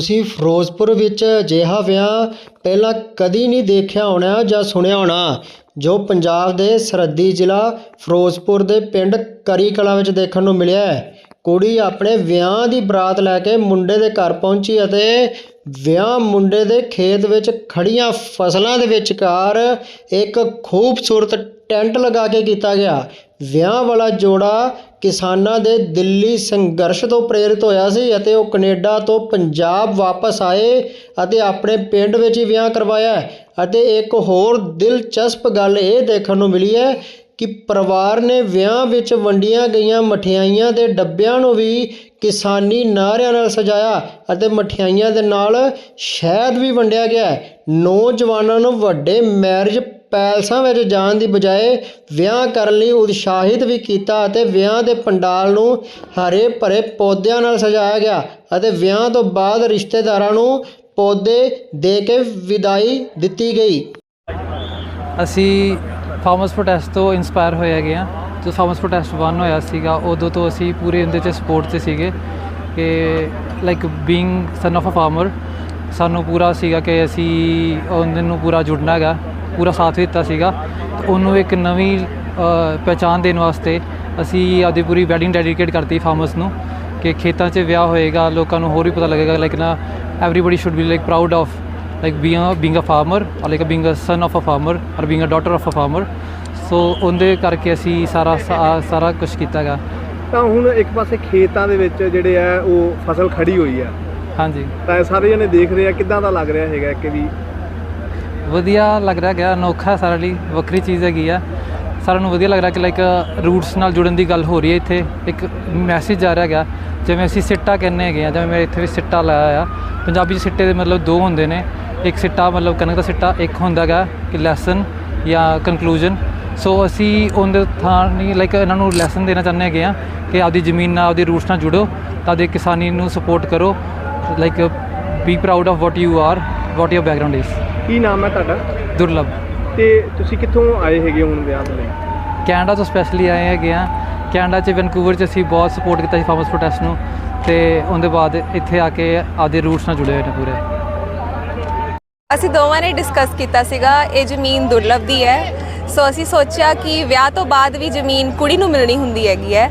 ਤੁਸੀਂ ਫਿਰੋਜ਼ਪੁਰ ਵਿੱਚ ਅਜਿਹਾ ਵਿਆਹ ਪਹਿਲਾਂ ਕਦੀ ਨਹੀਂ ਦੇਖਿਆ ਹੋਣਾ ਜਾਂ ਸੁਣਿਆ ਹੋਣਾ, ਜੋ ਪੰਜਾਬ ਦੇ ਸਰਹੱਦੀ ਜ਼ਿਲ੍ਹਾ ਫਿਰੋਜ਼ਪੁਰ ਦੇ ਪਿੰਡ ਕਰੀ ਕਲਾਂ ਵਿੱਚ ਦੇਖਣ ਨੂੰ ਮਿਲਿਆ ਹੈ। ਕੁੜੀ ਆਪਣੇ ਵਿਆਹ ਦੀ ਬਰਾਤ ਲੈ ਕੇ ਮੁੰਡੇ ਦੇ ਘਰ ਪਹੁੰਚੀ ਅਤੇ ਵਿਆਹ ਮੁੰਡੇ ਦੇ ਖੇਤ ਵਿੱਚ ਖੜੀਆਂ ਫਸਲਾਂ ਦੇ ਵਿਚਕਾਰ ਇੱਕ ਖੂਬਸੂਰਤ ਟੈਂਟ ਲਗਾ ਕੇ ਕੀਤਾ ਗਿਆ। ਵਿਆਹ ਵਾਲਾ ਜੋੜਾ ਕਿਸਾਨਾਂ ਦੇ ਦਿੱਲੀ ਸੰਘਰਸ਼ ਤੋਂ ਪ੍ਰੇਰਿਤ ਹੋਇਆ ਸੀ ਅਤੇ ਉਹ ਕੈਨੇਡਾ ਤੋਂ ਪੰਜਾਬ ਵਾਪਸ ਆਏ ਅਤੇ ਆਪਣੇ ਪਿੰਡ ਵਿੱਚ ਹੀ ਵਿਆਹ ਕਰਵਾਇਆ ਅਤੇ ਇੱਕ ਹੋਰ ਦਿਲਚਸਪ ਗੱਲ ਇਹ ਦੇਖਣ ਨੂੰ ਮਿਲੀ ਹੈ ਕਿ ਪਰਿਵਾਰ ਨੇ ਵਿਆਹ ਵਿੱਚ ਵੰਡੀਆਂ ਗਈਆਂ ਮਠਿਆਈਆਂ ਦੇ ਡੱਬਿਆਂ ਨੂੰ ਵੀ ਕਿਸਾਨੀ ਨਾਅਰਿਆਂ ਨਾਲ ਸਜਾਇਆ ਅਤੇ ਮਠਿਆਈਆਂ ਦੇ ਨਾਲ ਸ਼ਹਿਦ ਵੀ ਵੰਡਿਆ ਗਿਆ ਨੌਜਵਾਨਾਂ ਨੂੰ ਵੱਡੇ ਮੈਰਿਜ ਪੈਲਸਾਂ ਵਿੱਚ ਜਾਣ ਦੀ ਬਜਾਏ ਵਿਆਹ ਕਰਨ ਲਈ ਉਤਸ਼ਾਹਿਤ ਵੀ ਕੀਤਾ ਅਤੇ ਵਿਆਹ ਦੇ ਪੰਡਾਲ ਨੂੰ ਹਰੇ ਭਰੇ ਪੌਦਿਆਂ ਨਾਲ ਸਜਾਇਆ ਗਿਆ ਅਤੇ ਵਿਆਹ ਤੋਂ ਬਾਅਦ ਰਿਸ਼ਤੇਦਾਰਾਂ ਨੂੰ ਪੌਦੇ ਦੇ ਕੇ ਵਿਦਾਈ ਦਿੱਤੀ ਗਈ। ਅਸੀਂ ਫਾਰਮਰਸ ਪ੍ਰੋਟੈਸਟ ਤੋਂ ਇਨਸਪਾਇਰ ਹੋਏ ਹੈਗੇ ਆ ਜਦੋਂ ਫਾਰਮਰਸ ਪ੍ਰੋਟੈਸਟ 1 ਹੋਇਆ ਸੀਗਾ, ਉਦੋਂ ਤੋਂ ਅਸੀਂ ਪੂਰੇ ਉਹਦੇ 'ਚ ਸਪੋਰਟ 'ਚ ਸੀਗੇ ਕਿ like being son of a farmer ਸਾਨੂੰ ਪੂਰਾ ਸੀਗਾ ਕਿ ਅਸੀਂ ਉਹਦੇ ਨੂੰ ਪੂਰਾ ਜੁੜਨਾ ਹੈਗਾ। ਪੂਰਾ ਸਾਥ ਦਿੱਤਾ ਸੀਗਾ। ਉਹਨੂੰ ਇੱਕ ਨਵੀਂ ਅ, ਪਹਿਚਾਣ ਦੇਣ ਵਾਸਤੇ ਅਸੀਂ ਆਪਦੀ ਪੂਰੀ ਵੈਡਿੰਗ ਡੈਡੀਕੇਟ ਕਰਤੀ ਫਾਰਮਰਸ ਨੂੰ ਕਿ ਖੇਤਾਂ 'ਚ ਵਿਆਹ ਹੋਏਗਾ ਲੋਕਾਂ ਨੂੰ ਹੋਰ ਵੀ ਪਤਾ ਲੱਗੇਗਾ ਲਾਈਕ ਨਾ everybody should be like proud of being a being a farmer or like being a son of a farmer or being a daughter of a farmer. So ਉਹਦੇ ਕਰਕੇ ਅਸੀਂ ਸਾਰਾ ਸਾਰਾ ਕੁਝ ਕੀਤਾ ਗਾ। ਤਾਂ ਹੁਣ ਇੱਕ ਪਾਸੇ ਖੇਤਾਂ ਦੇ ਵਿੱਚ ਜਿਹੜੇ ਆ ਉਹ ਫਸਲ ਖੜੀ ਹੋਈ ਆ। ਹਾਂਜੀ। ਤਾਂ ਸਾਰੇ ਜਣੇ ਦੇਖ ਰਹੇ ਆ ਕਿਦਾਂ ਦਾ ਲੱਗ ਰਿਹਾ ਹੈਗਾ ਕਿ ਵੀ ਵਧੀਆ ਲੱਗ ਰਿਹਾ ਗਿਆ ਅਨੋਖਾ ਸਾਰਾ ਲਈ, ਵੱਖਰੀ ਚੀਜ਼ ਹੈਗੀ ਆ। ਸਾਰਿਆਂ ਨੂੰ ਵਧੀਆ ਲੱਗ ਰਿਹਾ ਕਿ ਲਾਈਕ ਰੂਟਸ ਨਾਲ ਜੁੜਨ ਦੀ ਗੱਲ ਹੋ ਰਹੀ ਹੈ ਇੱਥੇ। ਇੱਕ ਮੈਸੇਜ ਆ ਰਿਹਾ ਹੈਗਾ, ਜਿਵੇਂ ਅਸੀਂ ਸਿੱਟਾ ਕਹਿੰਦੇ ਹੈਗੇ ਆ, ਜਿਵੇਂ ਮੈਂ ਇੱਥੇ ਵੀ ਸਿੱਟਾ ਲਾਇਆ ਆ ਪੰਜਾਬੀ 'ਚ ਸਿੱਟੇ ਦੇ ਮਤਲਬ ਦੋ ਹੁੰਦੇ ਨੇ। ਇੱਕ ਸਿੱਟਾ, ਮਤਲਬ ਕਣਕ ਦਾ ਸਿੱਟਾ, ਇੱਕ ਹੁੰਦਾ ਹੈਗਾ ਕਿ ਲੈਸਨ ਜਾਂ ਕਨਕਲੂਜਨ ਸੋ ਅਸੀਂ ਉਹਦੇ ਥਾਂ ਨਹੀਂ ਲਾਈਕ ਇਹਨਾਂ ਨੂੰ ਲੈਸਨ ਦੇਣਾ ਚਾਹੁੰਦੇ ਹੈਗੇ ਆ ਕਿ ਆਪਦੀ ਜ਼ਮੀਨ ਨਾਲ, ਆਪਦੀ ਰੂਟਸ ਨਾਲ ਜੁੜੋ, ਤਾਂ ਆਪਦੀ ਕਿਸਾਨੀ ਨੂੰ ਸਪੋਰਟ ਕਰੋ। Like be proud of what you are what your background is ਕੀ ਨਾਮ ਹੈ ਤੁਹਾਡਾ? ਦੁਰਲਭ। ਤੇ ਤੁਸੀਂ ਕਿੱਥੋਂ ਆਏ ਹੈਗੇ ਹੁਣ ਵਿਆਹ ਦੇ ਲਈ ਕੈਨੇਡਾ ਤੋਂ ਸਪੈਸ਼ਲੀ ਆਏ ਹੈਗੇ ਆ ਕੈਨੇਡਾ 'ਚ ਵੈਨਕੂਵਰ 'ਚ ਅਸੀਂ ਬਹੁਤ ਸਪੋਰਟ ਕੀਤਾ ਸੀ ਫਾਰਮਰਸ ਪ੍ਰੋਟੈਸਟ ਨੂੰ। ਤੇ ਉਹਦੇ ਬਾਅਦ ਇੱਥੇ ਆ ਕੇ ਆਪਦੇ ਰੂਟਸ ਨਾਲ ਜੁੜੇ ਹੋਏ ਨੇ ਪੂਰੇ। ਅਸੀਂ ਦੋਵਾਂ ਨੇ ਡਿਸਕਸ ਕੀਤਾ ਸੀਗਾ ਇਹ ਜ਼ਮੀਨ ਦੁਰਲਭ ਦੀ ਹੈ। ਸੋ ਅਸੀਂ ਸੋਚਿਆ ਕਿ ਵਿਆਹ ਤੋਂ ਬਾਅਦ ਵੀ ਜ਼ਮੀਨ ਕੁੜੀ ਨੂੰ ਮਿਲਣੀ ਹੁੰਦੀ ਹੈਗੀ ਹੈ।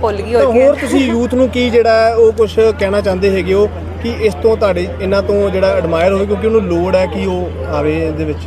ਭੁੱਲ ਗਈ ਤਾਂ ਹੋਰ ਤੁਸੀਂ ਯੂਥ ਨੂੰ ਕੀ ਜਿਹੜਾ ਉਹ ਕੁਝ ਕਹਿਣਾ ਚਾਹੁੰਦੇ ਹੈਗੇ ਹੋ ਕਿ ਇਸ ਤੋਂ ਤੁਹਾਡੇ ਇਹਨਾਂ ਤੋਂ ਜਿਹੜਾ ਐਡਮਾਇਰ ਹੋਵੇ ਕਿਉਂਕਿ ਉਹਨੂੰ ਲੋੜ ਹੈ ਕਿ ਉਹ ਆਵੇ ਇਹਦੇ ਵਿੱਚ?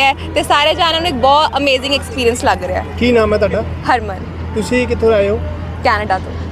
ਹੈ ਤੇ ਸਾਰੇ ਜਾਣਾਂ ਨੂੰ ਇੱਕ ਬਹੁਤ ਅਮੇਜ਼ਿੰਗ ਐਕਸਪੀਰੀਅੰਸ ਲੱਗ ਰਿਹਾ ਹੈ। ਕੀ ਨਾਮ ਹੈ ਤੁਹਾਡਾ? ਹਰਮਨ। ਤੁਸੀਂ ਕਿੱਥੋਂ ਆਏ ਹੋ? ਕੈਨੇਡਾ ਤੋਂ।